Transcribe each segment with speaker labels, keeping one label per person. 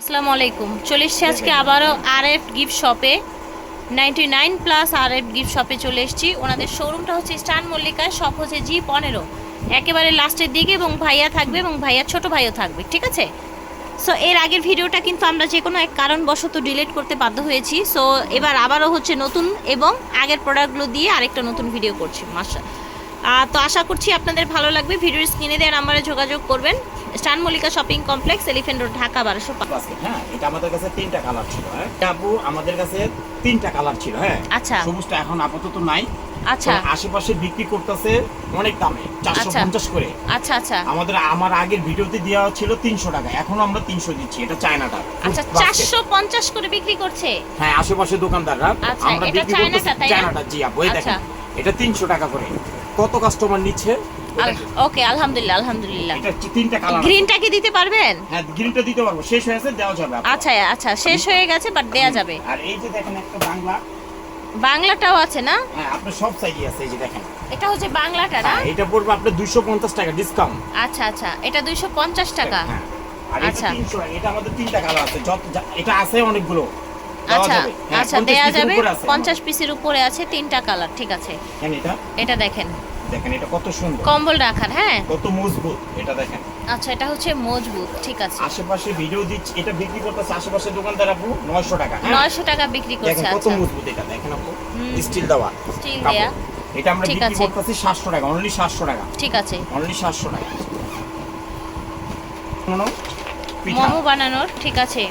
Speaker 1: আসসালামু আলাইকুম। চলে এসছি আজকে আবারও আর এফ গিফট শপে ninety nine plus R F gift শপে চলে এসেছি। ওনাদের শোরুমটা হচ্ছে স্টান মল্লিকা শপ হচ্ছে জি পনেরো একেবারে লাস্টের দিকে এবং ভাইয়া থাকবে এবং ভাইয়া ছোট ভাইও থাকবে, ঠিক আছে? সো এর আগের ভিডিওটা কিন্তু আমরা যে কোনো এক কারণবশত ডিলিট করতে বাধ্য হয়েছি। সো এবার আবারও হচ্ছে নতুন এবং আগের প্রোডাক্টগুলো দিয়ে আরেকটা নতুন ভিডিও করছি মাসা তো আশা করছি আপনাদের ভালো লাগবে। ভিডিওর স্ক্রিনে দেওয়ার নাম্বারে যোগাযোগ করবেন। স্টান Mallika shopping complex elephant road Dhaka বারোশো
Speaker 2: হ্যাঁ এটা আমাদের কাছে তিনটা কালার ছিল হ্যাঁ। আপু আমাদের কাছে তিনটা কালার ছিল হ্যাঁ।
Speaker 1: আচ্ছা।
Speaker 2: সবুজটা এখন আপাতত নাই।
Speaker 1: আচ্ছা।
Speaker 2: আশেপাশে বিক্রি করতেছে অনেক দামে চারশো
Speaker 1: আচ্ছা।
Speaker 2: পঞ্চাশ করে।
Speaker 1: আচ্ছা আচ্ছা।
Speaker 2: আমাদের আমার আগের ভিডিওতে দেওয়া ছিল তিনশো টাকা এখন আমরা তিনশো দিচ্ছি এটা চায়নাটা।
Speaker 1: আচ্ছা। চারশো পঞ্চাশ করে বিক্রি করছে?
Speaker 2: হ্যাঁ আশেপাশে দোকানদাররা
Speaker 1: আচ্ছা,
Speaker 2: আমরা
Speaker 1: এটা
Speaker 2: বিক্রি
Speaker 1: চায়নাটা,
Speaker 2: করতেছি চায়নাটা জি আপু এই
Speaker 1: আচ্ছা।
Speaker 2: দেখেন এটা তিনশো টাকা করে। কত কাস্টমার নিচ্ছে?
Speaker 1: ওকে আলহামদুলিল্লাহ আলহামদুলিল্লাহ।
Speaker 2: এটা তিনটা কালার
Speaker 1: গ্রিনটা কি দিতে পারবেন?
Speaker 2: হ্যাঁ গ্রিনটা দিতে পারব। শেষ হয়েছে দেওয়া যাবে
Speaker 1: আচ্ছা আচ্ছা শেষ হয়ে গেছে বাট দেয়া যাবে।
Speaker 2: আর এই যে দেখেন একটা বাংলা।
Speaker 1: বাংলাটাও আছে না?
Speaker 2: হ্যাঁ আপনার সব সাইজই আছে এই যে দেখেন।
Speaker 1: এটা হচ্ছে বাংলাটা না?
Speaker 2: হ্যাঁ, এটা পড়বে আপনার দুইশো পঞ্চাশ টাকা ডিসকাউন্ট
Speaker 1: আচ্ছা আচ্ছা এটা দুইশো পঞ্চাশ টাকা।
Speaker 2: হ্যাঁ এটা
Speaker 1: আচ্ছা।
Speaker 2: তিনশো টাকা এটা আমাদের তিনটা কালার আছে। যত এটা আছে অনেকগুলো।
Speaker 1: আচ্ছা
Speaker 2: হ্যাঁ,
Speaker 1: আচ্ছা
Speaker 2: 50
Speaker 1: দেয়া যাবে।
Speaker 2: উপরে আছে।
Speaker 1: পঞ্চাশ পিসের উপরে আছে তিনটা কালার ঠিক আছে।
Speaker 2: এটা?
Speaker 1: এটা দেখেন।
Speaker 2: দেখেন এটা কত সুন্দর।
Speaker 1: কম্বল রাখার হ্যাঁ?
Speaker 2: কত মজবুত এটা দেখেন।
Speaker 1: আচ্ছা এটা হচ্ছে মজবুত ঠিক আছে।
Speaker 2: আশেপাশে ভিডিও দিচ্ছে এটা বিক্রি করতেছে আশেপাশে দোকানদার আপু নয়শো টাকা হ্যাঁ?
Speaker 1: নয়শো টাকা বিক্রি করছে
Speaker 2: কত
Speaker 1: আচ্ছা।
Speaker 2: মজবুত এটা দেখেন আপু। স্টিল দেওয়া।
Speaker 1: স্টিল। দেয়া।
Speaker 2: এটা আমরা বিক্রি। করতেছি সাতশো টাকা অনলি সাতশো টাকা।
Speaker 1: ঠিক আছে।
Speaker 2: অনলি সাতশো টাকা। শোনো,
Speaker 1: মোমো বানানোর ঠিক আছে।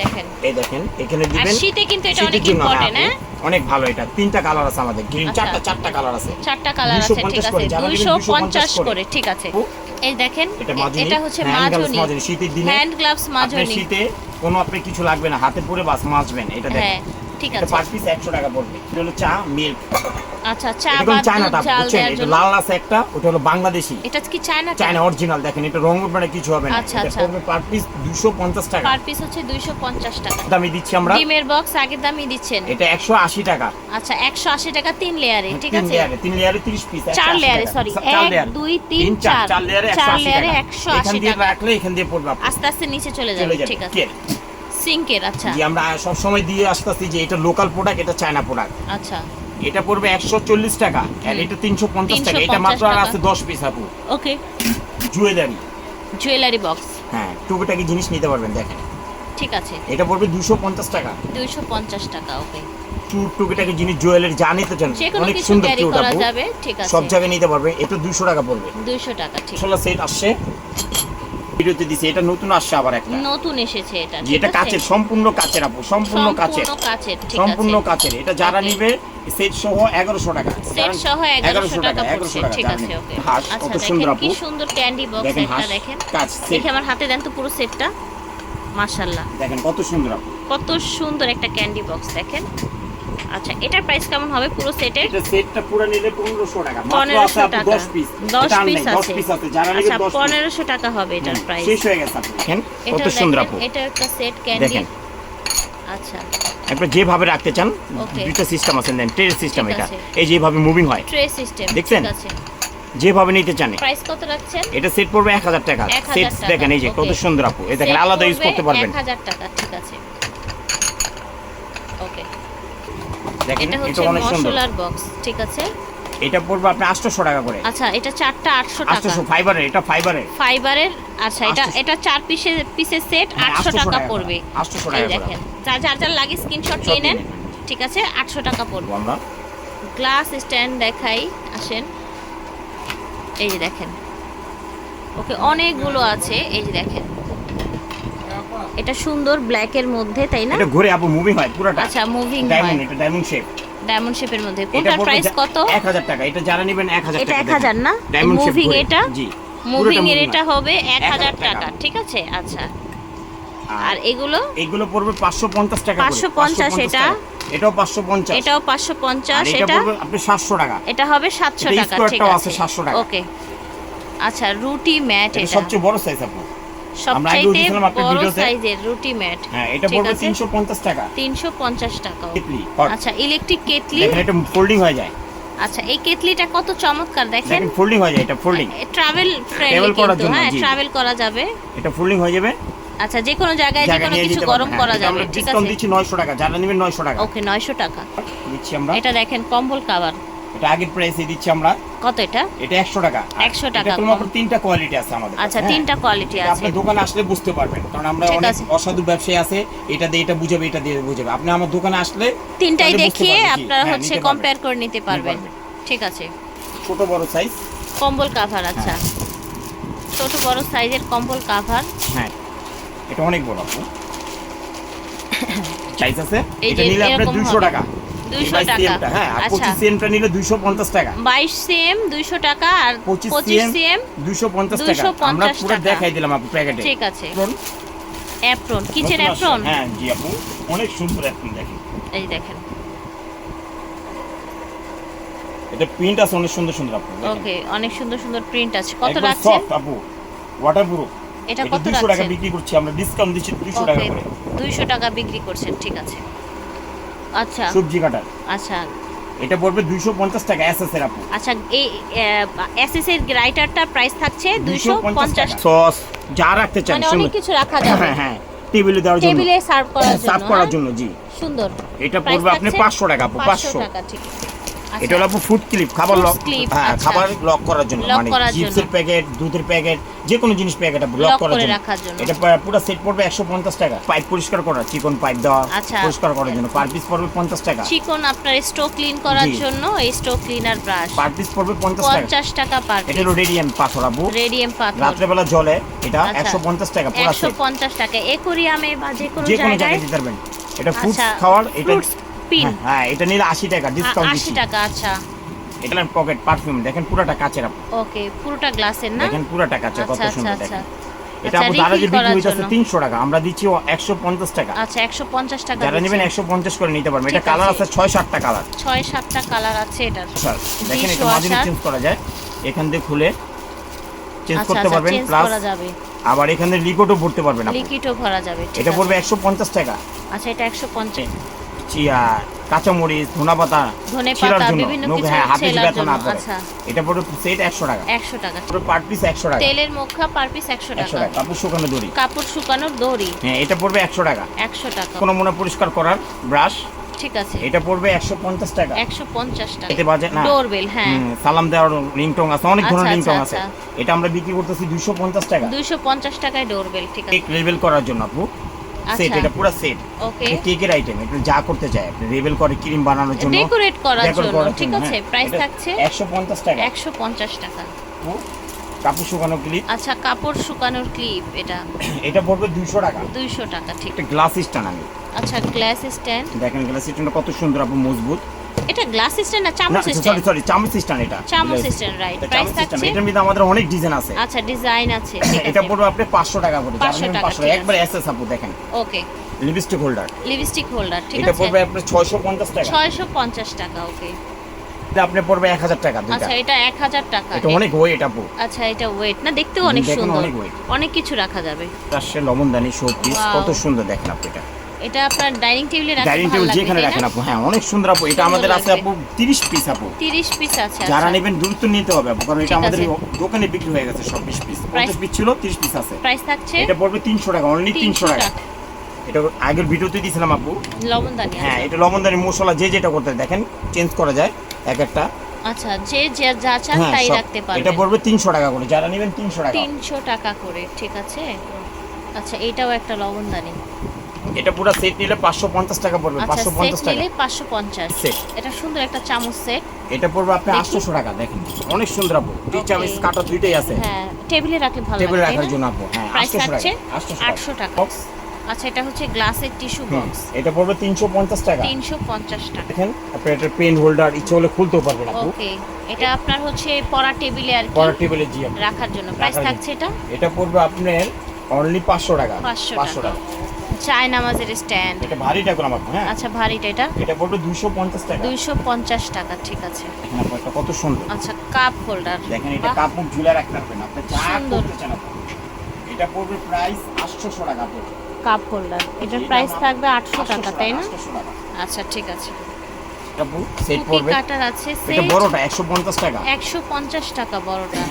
Speaker 1: দেখেন
Speaker 2: এই দেখেন এখানে দিবেন
Speaker 1: শীতে কিন্তু এটা অনেক
Speaker 2: হ্যাঁ,
Speaker 1: ইম্পর্টেন্ট হ্যাঁ?
Speaker 2: অনেক ভালো এটা। তিনটা কালার আছে আমাদের গ্রিন। চারটা চারটা কালার আছে।
Speaker 1: চারটা কালার আছে ঠিক আছে।
Speaker 2: করে, যারা নেবেন
Speaker 1: দুইশো
Speaker 2: 250
Speaker 1: পঞ্চাশ
Speaker 2: করে।
Speaker 1: করে ঠিক আছে। এই দেখেন
Speaker 2: এটা
Speaker 1: হচ্ছে মাজনি
Speaker 2: মাজনি শীতের দিনে
Speaker 1: হ্যান্ড গ্লাভস মাজনি
Speaker 2: শীতে কোনো আপনি কিছু লাগবে না হাতে পরে বাস মাজবেন এটা
Speaker 1: হ্যাঁ
Speaker 2: দেখেন
Speaker 1: ঠিক আছে।
Speaker 2: পার পিস 100 টাকা পড়বে। এটা হলো চা মিল্ক
Speaker 1: আচ্ছা চা
Speaker 2: চায়না টাপ বুঝছেন? এটা লাল আছে একটা ওটা হলো বাংলাদেশি।
Speaker 1: এটা কি চায়না
Speaker 2: চায়না অরিজিনাল দেখেন এটা রং মানে কিছু হবে না।
Speaker 1: আচ্ছা, আচ্ছা।
Speaker 2: পার পিস 250 টাকা।
Speaker 1: পার পিস হচ্ছে দুইশো পঞ্চাশ টাকা।
Speaker 2: দামি দিচ্ছি আমরা।
Speaker 1: ডিমের বক্স আগের দামই দিচ্ছেন।
Speaker 2: এটা 180 টাকা।
Speaker 1: আচ্ছা একশো আশি টাকা তিন লেয়ারে ঠিক
Speaker 2: তিন লেয়ারে তিন লেয়ারে 30 পিস
Speaker 1: চার লেয়ারে সরি এক দুই তিন চার
Speaker 2: চার। লেয়ারে
Speaker 1: চার
Speaker 2: 180
Speaker 1: লেয়ারে
Speaker 2: টাকা। দিয়ে রাখলে এখান দিয়ে পড়বে
Speaker 1: আস্তে আস্তে নিচে চলে যাবে ঠিক আছে। সিঙ্কের আচ্ছা।
Speaker 2: আমরা সব সময় দিয়ে আসতেছি যে এটা লোকাল প্রোডাক্ট এটা চায়না প্রোডাক্ট
Speaker 1: আচ্ছা।
Speaker 2: এটা পড়বে একশো চল্লিশ টাকা আর এটা তিনশো পঞ্চাশ টাকা। এটা মাত্র আর আছে দশ পিস আপু।
Speaker 1: ওকে।
Speaker 2: জুয়েলারি
Speaker 1: জুয়েলারি বক্স
Speaker 2: হ্যাঁ টুকিটাকি জিনিস নিতে পারবেন দেখেন।
Speaker 1: ঠিক আছে।
Speaker 2: এটা পড়বে দুশো পঞ্চাশ টাকা।
Speaker 1: দুইশো পঞ্চাশ টাকা ওকে।
Speaker 2: চুর টুকিটাকি জিনিস জুয়েলারি যা নিতে চান অনেক সুন্দর
Speaker 1: ক্যারি
Speaker 2: আপু।
Speaker 1: ঠিক আছে।
Speaker 2: সব জায়গায় নিতে পারবে এটা দুশো টাকা পড়বে।
Speaker 1: দুইশো টাকা ঠিক।
Speaker 2: ষোলো সেট আসছে। ভিডিওতে দিছে এটা নতুন আসছে আবার একটা।
Speaker 1: নতুন এসেছে এটা
Speaker 2: এটা কাচের সম্পূর্ণ কাচের আপু সম্পূর্ণ কাচের।
Speaker 1: সম্পূর্ণ কাচের
Speaker 2: এটা যারা নিবে সেট সহ এগারোশো টাকা।
Speaker 1: সেট সহ এগারোশো টাকা পড়ছে ঠিক আছে ওকে। আচ্ছা
Speaker 2: সুন্দর আপু।
Speaker 1: কি সুন্দর ক্যান্ডি বক্স একটা দেখেন। দেখে আমার হাতে দেন তো পুরো সেটটা। মাশাল্লাহ
Speaker 2: দেখেন কত সুন্দর আপু।
Speaker 1: কত সুন্দর একটা ক্যান্ডি বক্স দেখেন। আচ্ছা এটার প্রাইস কেমন হবে পুরো সেটের
Speaker 2: এটা সেটটা পুরো নিলে 1500 টাকা। মাত্র আছে
Speaker 1: পনেরোশো টাকা।
Speaker 2: 10 পিস
Speaker 1: দশ
Speaker 2: এটা আর
Speaker 1: পিস
Speaker 2: নেই, 10 পিস আছে। যারা নিবে
Speaker 1: আচ্ছা
Speaker 2: 10 পিস
Speaker 1: পনেরোশো টাকা হবে এটার প্রাইস
Speaker 2: শেষ হয়ে গেছে আপনি দেখেন কত
Speaker 1: এটা
Speaker 2: সুন্দর আপু।
Speaker 1: এটা একটা সেট ক্যান্ডি
Speaker 2: দেখেন।
Speaker 1: আচ্ছা।
Speaker 2: আপনি যেভাবে রাখতে চান. দুইটা সিস্টেম আছে দেন ট্রে সিস্টেম এটা।
Speaker 1: আছে।
Speaker 2: এই যেভাবে মুভিং হয়।
Speaker 1: ট্রে সিস্টেম
Speaker 2: দেখছেন? যেভাবে নিতে চান
Speaker 1: প্রাইস কত রাখছেন?
Speaker 2: এটা সেট পড়বে 1000 টাকা। সেট
Speaker 1: টাকা,
Speaker 2: দেখেন এই যে কত সুন্দর আপু। এই দেখেন আলাদা ইউজ করতে পারবেন।
Speaker 1: 1000 টাকা ঠিক আছে। ওকে
Speaker 2: দেখেন
Speaker 1: এটা হচ্ছে মশলার বক্স ঠিক আছে?
Speaker 2: এটা পড়বে আপনি 800 টাকা করে।
Speaker 1: আচ্ছা এটা চারটা আটশো টাকা।
Speaker 2: 800 ফাইবারের এটা ফাইবারের
Speaker 1: ফাইবারের আচ্ছা এটা এটা চার পিসের পিসের সেট
Speaker 2: হ্যাঁ,
Speaker 1: আটশো
Speaker 2: 800
Speaker 1: টাকা পড়বে।
Speaker 2: 800 টাকা
Speaker 1: দেখেন যার যার যার লাগে স্ক্রিনশট নিয়ে নেন। ঠিক আছে? আটশো টাকা পড়বে।
Speaker 2: আমরা
Speaker 1: গ্লাস স্ট্যান্ড দেখাই আসেন। এই যে দেখেন ওকে অনেকগুলো আছে। এই যে দেখেন এটা সুন্দর ব্ল্যাকের মধ্যে তাই না?
Speaker 2: এটা ঘুরে আপু মুভিং হয় পুরোটা।
Speaker 1: আচ্ছা মুভিং
Speaker 2: ডায়মন্ড এটা ডায়মন্ড শেপ
Speaker 1: ডায়মন্ড শেপের মধ্যে। কোনটার প্রাইস কত?
Speaker 2: 1000 টাকা। এটা যারা নেবেন 1000 টাকা এটা
Speaker 1: 1000 না?
Speaker 2: ডায়মন্ড শেপ
Speaker 1: মুভিং এটা?
Speaker 2: জি
Speaker 1: মুভিং এর এটা হবে 1000
Speaker 2: 1000
Speaker 1: টাকা। ঠিক আছে? আচ্ছা।
Speaker 2: আর
Speaker 1: এগুলো?
Speaker 2: এগুলো পড়বে 550 টাকা করে।
Speaker 1: 550 এটা।
Speaker 2: এটাও 550
Speaker 1: এটাও
Speaker 2: আর
Speaker 1: 550
Speaker 2: এটা? পড়বে আপনি 700 টাকা।
Speaker 1: এটা হবে 700 টাকা ঠিক আছে।
Speaker 2: আছে 700 টাকা।
Speaker 1: ওকে আচ্ছা রুটি ম্যাট
Speaker 2: এটা সবচেয়ে বড় সাইজ আপু।
Speaker 1: সবচাইতে বড় সাইজের রুটি ম্যাট।
Speaker 2: হ্যাঁ এটা পড়বে
Speaker 1: আছে।
Speaker 2: 350 টাকা।
Speaker 1: 350 টাকা আচ্ছা ইলেকট্রিক কেটলি।
Speaker 2: দেখেন এটা ফোল্ডিং হয়ে যায়।
Speaker 1: আচ্ছা এই কেটলিটা কত চমৎকার দেখেন।
Speaker 2: ফোল্ডিং হয়ে যায় এটা ফোল্ডিং
Speaker 1: ট্রাভেল ফ্রেন্ডলি কিন্তু হ্যাঁ ট্রাভেল করা যাবে।
Speaker 2: এটা ফোল্ডিং হয়ে যাবে।
Speaker 1: আচ্ছা যে কোনো জায়গায় যে কোনো কিছু গরম করা
Speaker 2: হ্যাঁ,
Speaker 1: যাবে
Speaker 2: আমরা
Speaker 1: ঠিক
Speaker 2: ডিসকাউন্ট
Speaker 1: আছে?
Speaker 2: দিচ্ছি 900 টাকা যারা নেবেন 900 টাকা।
Speaker 1: ওকে নয়শো টাকা।
Speaker 2: দিচ্ছি আমরা।
Speaker 1: এটা দেখেন কম্বল কাভার
Speaker 2: আগের প্রাইসে দিচ্ছি আমরা।
Speaker 1: কত এটা?
Speaker 2: এটা 100 টাকা।
Speaker 1: 100 টাকা।
Speaker 2: এটা মাত্র তিনটা কোয়ালিটি আছে আমাদের
Speaker 1: আচ্ছা
Speaker 2: হ্যাঁ।
Speaker 1: তিনটা কোয়ালিটি আছে
Speaker 2: আপনি দোকানে আসলে বুঝতে পারবেন কারণ আমরা অনেক অসাধু ব্যবসায়ী আছে এটা দিয়ে এটা বুঝাবে এটা দিয়ে বুঝাবে। আপনি আমার দোকানে আসলে
Speaker 1: তিনটাই দেখিয়ে আপনারা
Speaker 2: হ্যাঁ,
Speaker 1: হচ্ছে কম্পেয়ার করে নিতে পারবেন।
Speaker 2: পারবেন।
Speaker 1: ঠিক আছে।
Speaker 2: ছোট বড় সাইজ
Speaker 1: কম্বল কাভার আচ্ছা। ছোট বড় সাইজের কম্বল কাভার
Speaker 2: হ্যাঁ। এটা অনেক বড় আপু সাইজ আছে। এটা নিলে আপনার 200 টাকা।
Speaker 1: 200
Speaker 2: 22
Speaker 1: টাকা।
Speaker 2: হ্যাঁ
Speaker 1: আচ্ছা।
Speaker 2: 25 সিএমটা নিলে 250 টাকা।
Speaker 1: বাইশ সিএম দুইশো টাকা আর
Speaker 2: 25 সিএম
Speaker 1: সিএম
Speaker 2: 250 টাকা। আমরা পুরো দেখাই দিলাম আপু প্যাকেটে।
Speaker 1: ঠিক আছে। অ্যাপ্রন কিচেন অ্যাপ্রন
Speaker 2: হ্যাঁ জি আপু। অনেক সুন্দর অ্যাপ্রন দেখেন।
Speaker 1: এই দেখেন।
Speaker 2: এটা প্রিন্ট আছে অনেক সুন্দর সুন্দর আপু
Speaker 1: ওকে অনেক সুন্দর সুন্দর প্রিন্ট আছে। কত
Speaker 2: একদম
Speaker 1: রাখছেন?
Speaker 2: সফট আপু। ওয়াটারপ্রুফ
Speaker 1: এটা কত
Speaker 2: টাকা বিক্রি করছি আমরা ডিসকাউন্ট দিচ্ছি 200 টাকা করে।
Speaker 1: দুইশো টাকা বিক্রি করছেন ঠিক আছে। আচ্ছা।
Speaker 2: সবজি কাটার।
Speaker 1: আচ্ছা।
Speaker 2: এটা পড়বে 250 টাকা এসএস এর আপু।
Speaker 1: আচ্ছা এই এসএস এর গ্রাইটারটার প্রাইস থাকছে দুইশো
Speaker 2: 250 সস যা রাখতে চান
Speaker 1: মানে অনেক কিছু রাখা যাবে।
Speaker 2: হ্যাঁ হ্যাঁ টেবিলে দেওয়ার জন্য।
Speaker 1: টেবিলে সার্ভ করার জন্য
Speaker 2: সার্ভ করার
Speaker 1: হ্যাঁ?
Speaker 2: জন্য জি।
Speaker 1: সুন্দর।
Speaker 2: এটা পড়বে আপনি
Speaker 1: থাকছে
Speaker 2: 500 টাকা আপু
Speaker 1: 500
Speaker 2: 500
Speaker 1: টাকা ঠিক।
Speaker 2: এটা হলো ফুড ক্লিপ খাবার লক হ্যাঁ
Speaker 1: আচ্ছা।
Speaker 2: খাবার লক করার জন্য মানে চিপসের প্যাকেট দুধের প্যাকেট যে কোনো জিনিস প্যাকেট লক করার জন্য। এটা পুরো সেট পড়বে 150 টাকা। পাইপ পরিষ্কার করা চিকন পাইপ দেওয়া
Speaker 1: আচ্ছা।
Speaker 2: পরিষ্কার করার জন্য। পার পিস পড়বে 50 টাকা।
Speaker 1: চিকন আপনার স্টোভ ক্লিন করার জন্য এই stove cleaner brush
Speaker 2: per piece পড়বে 50 টাকা।
Speaker 1: পঞ্চাশ টাকা পার
Speaker 2: এটা হলো রেডিয়াম পাথর আপু
Speaker 1: রেডিয়াম পাথর।
Speaker 2: রাত্রেবেলা জলে এটা
Speaker 1: আচ্ছা।
Speaker 2: 150 টাকা
Speaker 1: একশো পঞ্চাশ টাকা। একুরিয়ামে বা যে কোনো জায়গায়
Speaker 2: দিতে পারবেন। এটা
Speaker 1: আচ্ছা,
Speaker 2: খাওয়ার এটা
Speaker 1: পিন।
Speaker 2: হ্যাঁ, হ্যাঁ এটা নিলে 80 টাকা ডিসকাউন্ট 80
Speaker 1: টাকা আচ্ছা।
Speaker 2: এটা না পকেট পারফিউম দেখেন পুরোটা কাচের
Speaker 1: ওকে পুরোটা গ্লাসের না?
Speaker 2: দেখেন পুরোটা কাচের কত
Speaker 1: আচ্ছা, আচ্ছা,
Speaker 2: সুন্দর
Speaker 1: আচ্ছা।
Speaker 2: দেখেন। এটা আপু দাদা যে বিক্রি হইতাছে 300 টাকা আমরা দিচ্ছি 150 টাকা।
Speaker 1: আচ্ছা 150 টাকা
Speaker 2: যারা নেবেন 150 করে নিতে পারবেন। এটা কালার
Speaker 1: আছে।
Speaker 2: 6 7 টা কালার
Speaker 1: 6 7 টা কালার আছে এটার।
Speaker 2: দেখেন এটা মাঝে চেঞ্জ করা যায়। এখান থেকে খুলে চেঞ্জ করতে পারবেন প্লাস
Speaker 1: করা যাবে।
Speaker 2: আবার এখানে লিকুইডও ভরতে পারবেন আপনি।
Speaker 1: লিকুইডও ভরা যাবে
Speaker 2: এটা পড়বে 150 টাকা।
Speaker 1: আচ্ছা এটা 150
Speaker 2: চিয়ার কাঁচামরিচ ধনা পাতা
Speaker 1: ছিলার
Speaker 2: জন্য হ্যাঁ
Speaker 1: হাফ
Speaker 2: বেতন
Speaker 1: আচ্ছা।
Speaker 2: এটা পুরো সেট 100 টাকা।
Speaker 1: 100 টাকা।
Speaker 2: পুরো পার পিস 100 টাকা।
Speaker 1: তেলের মুখা পার পিস
Speaker 2: 100
Speaker 1: টাকা।
Speaker 2: কাপড় শুকানোর দড়ি।
Speaker 1: কাপড় শুকানোর দড়ি।
Speaker 2: হ্যাঁ এটা পড়বে 100 টাকা।
Speaker 1: 100 টাকা।
Speaker 2: কোনো মনে পরিষ্কার করার ব্রাশ
Speaker 1: ঠিক আছে।
Speaker 2: এটা পড়বে 150 টাকা।
Speaker 1: 150 টাকা।
Speaker 2: এতে বাজে
Speaker 1: ডোরবেল হ্যাঁ।
Speaker 2: সালাম দেওয়ার রিংটং আছে। অনেক
Speaker 1: আচ্ছা, আচ্ছা,
Speaker 2: আছে। এটা আমরা বিক্রি করতেছি 250 টাকা।
Speaker 1: 250 টাকায় ডোরবেল ঠিক আছে।
Speaker 2: লেবেল করার জন্য আপু। সেট
Speaker 1: আচ্ছা।
Speaker 2: এটা পুরো সেট
Speaker 1: ওকে
Speaker 2: কেকের আইটেম এটা যা করতে চায়। আপনি রেবেল করে ক্রিম বানানোর জন্য
Speaker 1: ডেকোরেট করার জন্য। ঠিক আছে
Speaker 2: হ্যাঁ।
Speaker 1: প্রাইস
Speaker 2: এটা
Speaker 1: থাকছে
Speaker 2: 150 টাকা।
Speaker 1: একশো পঞ্চাশ টাকা।
Speaker 2: আপু, কাপড় শুকানোর ক্লিপ
Speaker 1: আচ্ছা কাপড় শুকানোর ক্লিপ এটা।
Speaker 2: এটা পড়বে 200 টাকা।
Speaker 1: দুইশো টাকা ঠিক।
Speaker 2: একটা গ্লাস স্ট্যান্ড আমি।
Speaker 1: আচ্ছা গ্লাস স্ট্যান্ড
Speaker 2: দেখেন গ্লাস স্ট্যান্ডটা কত সুন্দর আপু মজবুত।
Speaker 1: এটা গ্লাস সিস্টেম না চামচ
Speaker 2: সরি
Speaker 1: স্ট্যান্ড
Speaker 2: সরি চামচ স্ট্যান্ড এটা।
Speaker 1: চামচ স্ট্যান্ড রাইট প্রাইস থাকছে?
Speaker 2: এটার মধ্যে আমাদের অনেক ডিজাইন আছে।
Speaker 1: আচ্ছা ডিজাইন আছে।
Speaker 2: এটা পড়বে আপনি 500 টাকা করে
Speaker 1: 500 টাকা,
Speaker 2: 500 একবার এসএস আপু দেখেন।
Speaker 1: Okay
Speaker 2: lipstick holder
Speaker 1: lipstick holder ঠিক আছে।
Speaker 2: এটা পড়বে আপনার 650 টাকা।
Speaker 1: ছয়শো পঞ্চাশ টাকা ওকে
Speaker 2: এটা আপনি পড়বে 1000 টাকা
Speaker 1: আচ্ছা এটা এক হাজার টাকা।
Speaker 2: এটা অনেক ওয়েট আপু।
Speaker 1: আচ্ছা এটা ওয়েট না দেখতেও অনেক সুন্দর।
Speaker 2: অনেক
Speaker 1: কিছু রাখা যাবে।
Speaker 2: রাশে লবণদানি শোপিস
Speaker 1: Wow.
Speaker 2: কত সুন্দর দেখেন আপনি এটা।
Speaker 1: এটা আপনার ডাইনিং টেবিলে রাখতে
Speaker 2: ডাইনিং টেবিল যেখানে রাখেন আপু হ্যাঁ অনেক সুন্দর আপু এটা আমাদের আছে আপু 30 পিস আপু।
Speaker 1: 30 পিস আছে
Speaker 2: যারা
Speaker 1: আচ্ছা
Speaker 2: নেবেন দ্রুত নিতে হবে আপু কারণ এটা আমাদের দোকানে বিক্রি হয়ে গেছে সব 20 পিস
Speaker 1: Price-
Speaker 2: 50 পিস ছিল 30 পিস আছে।
Speaker 1: প্রাইস থাকছে
Speaker 2: এটা পড়বে 300 টাকা অনলি 300
Speaker 1: 300
Speaker 2: টাকা। এটা আগের ভিডিওতে দিয়েছিলাম আপু।
Speaker 1: লবণদানি
Speaker 2: হ্যাঁ
Speaker 1: আছে
Speaker 2: এটা লবণদানি মশলা যে যেটা করতে দেখেন চেঞ্জ করা যায় এক একটা।
Speaker 1: আচ্ছা যে যে যা চান
Speaker 2: হ্যাঁ
Speaker 1: তাই। রাখতে
Speaker 2: এটা
Speaker 1: পারবেন।
Speaker 2: পড়বে 300 টাকা করে যারা নেবেন 300 টাকা।
Speaker 1: তিনশো টাকা করে ঠিক আছে। আচ্ছা এটাও একটা লবণদানি
Speaker 2: এটা পুরো সেট নিলে 550 টাকা পড়বে
Speaker 1: আচ্ছা
Speaker 2: 550 টাকা।
Speaker 1: নিলে পাঁচশো পঞ্চাশ।
Speaker 2: Set।
Speaker 1: এটা সুন্দর একটা চামচ সেট
Speaker 2: এটা পড়বে আপনি 800 টাকা দেখেন। অনেক সুন্দর আপু। দুই চামচ কাটা দুইটাই আছে।
Speaker 1: হ্যাঁ টেবিলে রাখলে ভালো
Speaker 2: টেবিলে রাখার জন্য আপু। হ্যাঁ
Speaker 1: প্রাইস
Speaker 2: 800 টাকা 800
Speaker 1: টাকা। আচ্ছা এটা হচ্ছে গ্লাসের টিস্যু বক্স
Speaker 2: এটা পড়বে 350 টাকা।
Speaker 1: তিনশো পঞ্চাশ টাকা।
Speaker 2: দেখেন আপনি এটা পেন হোল্ডার ইচ্ছে হলে খুলতেও পারবেন আপু।
Speaker 1: ওকে এটা আপনার হচ্ছে পড়া টেবিলে আর কি
Speaker 2: পড়ার টেবিলে জি।
Speaker 1: রাখার জন্য। প্রাইস থাকছে এটা?
Speaker 2: এটা পড়বে আপনার অনলি 500 টাকা।
Speaker 1: পাঁচশো
Speaker 2: 500
Speaker 1: টাকা। চায় নামাজের স্ট্যান্ড।
Speaker 2: এটা ভারীটা করলাম আপু হ্যাঁ।
Speaker 1: আচ্ছা ভারীটা এটা?
Speaker 2: এটা পড়বে 250 টাকা।
Speaker 1: দুইশো পঞ্চাশ টাকা ঠিক আছে।
Speaker 2: এটা কত সুন্দর।
Speaker 1: আচ্ছা কাপ হোল্ডার
Speaker 2: দেখেন এটা কাপড় ঝুলে রাখতে পারবেন আপনি যা করতে চান। এটা পড়বে প্রাইস 800 টাকা আপু
Speaker 1: কাপ হোল্ডার এটার প্রাইস থাকবে আটশো টাকা তাই না? আচ্ছা ঠিক আছে।
Speaker 2: এটা সেট পড়বে।
Speaker 1: কাটার আছে
Speaker 2: এটা
Speaker 1: সেট
Speaker 2: বড়টা 150 টাকা।
Speaker 1: একশো পঞ্চাশ টাকা বড়টা।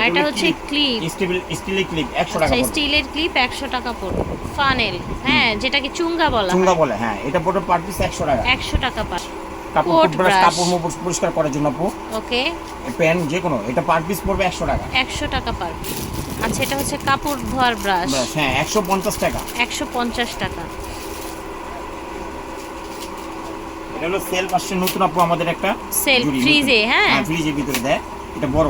Speaker 1: আর এটা হচ্ছে ক্লিপ
Speaker 2: স্টিল স্টিলের ক্লিপ একশো টাকা
Speaker 1: স্টিলের ক্লিপ একশো টাকা পড়বে। ফানেল হ্যাঁ যেটাকে চুঙ্গা বলা
Speaker 2: চুঙ্গা বলে হ্যাঁ এটা পড়বে পার পিস একশো টাকা।
Speaker 1: একশো টাকা পার।
Speaker 2: কাপড়
Speaker 1: brush।
Speaker 2: কাপড় মোপড় পরিষ্কার করার জন্য আপু।
Speaker 1: ওকে
Speaker 2: পেন যে কোনো এটা পার পিস পড়বে একশো টাকা।
Speaker 1: একশো টাকা পার। আচ্ছা এটা হচ্ছে কাপড় ধোয়ার ব্রাশ
Speaker 2: হ্যাঁ একশো পঞ্চাশ টাকা।
Speaker 1: একশো পঞ্চাশ টাকা।
Speaker 2: এটা হলো সেলফ আসছে নতুন আপু আমাদের একটা
Speaker 1: এ,
Speaker 2: নতুন।
Speaker 1: হ্যাঁ?
Speaker 2: ফ্রিজের ভিতরে দেয়। এটা বড়।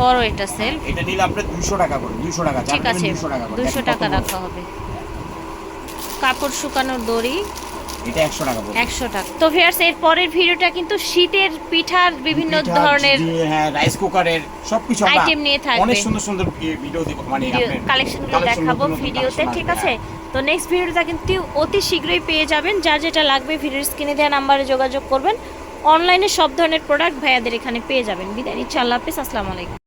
Speaker 1: বড় এটা সেল।
Speaker 2: এটা নিলে আপনার দুশো টাকা করে দুশো টাকা
Speaker 1: ঠিক আছে
Speaker 2: দুশো টাকা করে।
Speaker 1: দুশো
Speaker 2: দেখেন কত
Speaker 1: টাকা রাখা হবে। কাপড় শুকানোর দড়ি।
Speaker 2: এটা একশো টাকা পড়বে।
Speaker 1: একশো টাকা। তো ভিয়ার্স এর পরের ভিডিওটা কিন্তু শীতের পিঠার বিভিন্ন ধরনের
Speaker 2: হ্যাঁ রাইস কুকারের সবকিছু
Speaker 1: Item নিয়ে থাকবে।
Speaker 2: অনেক সুন্দর সুন্দর ভিডিও দেব মানে
Speaker 1: কালেকশনগুলো দেখাবো ভিডিওতে ঠিক আছে? তো নেক্সট ভিডিওটা কিন্তু অতি শীঘ্রই পেয়ে যাবেন। যার যেটা লাগবে ভিডিওর স্ক্রিনে দেওয়া নাম্বারে যোগাযোগ করবেন। অনলাইনে সব ধরনের প্রোডাক্ট ভাইয়াদের এখানে পেয়ে যাবেন। বিদায় নিচ্ছি আল্লাহ হাফিজ আসসালামু আলাইকুম।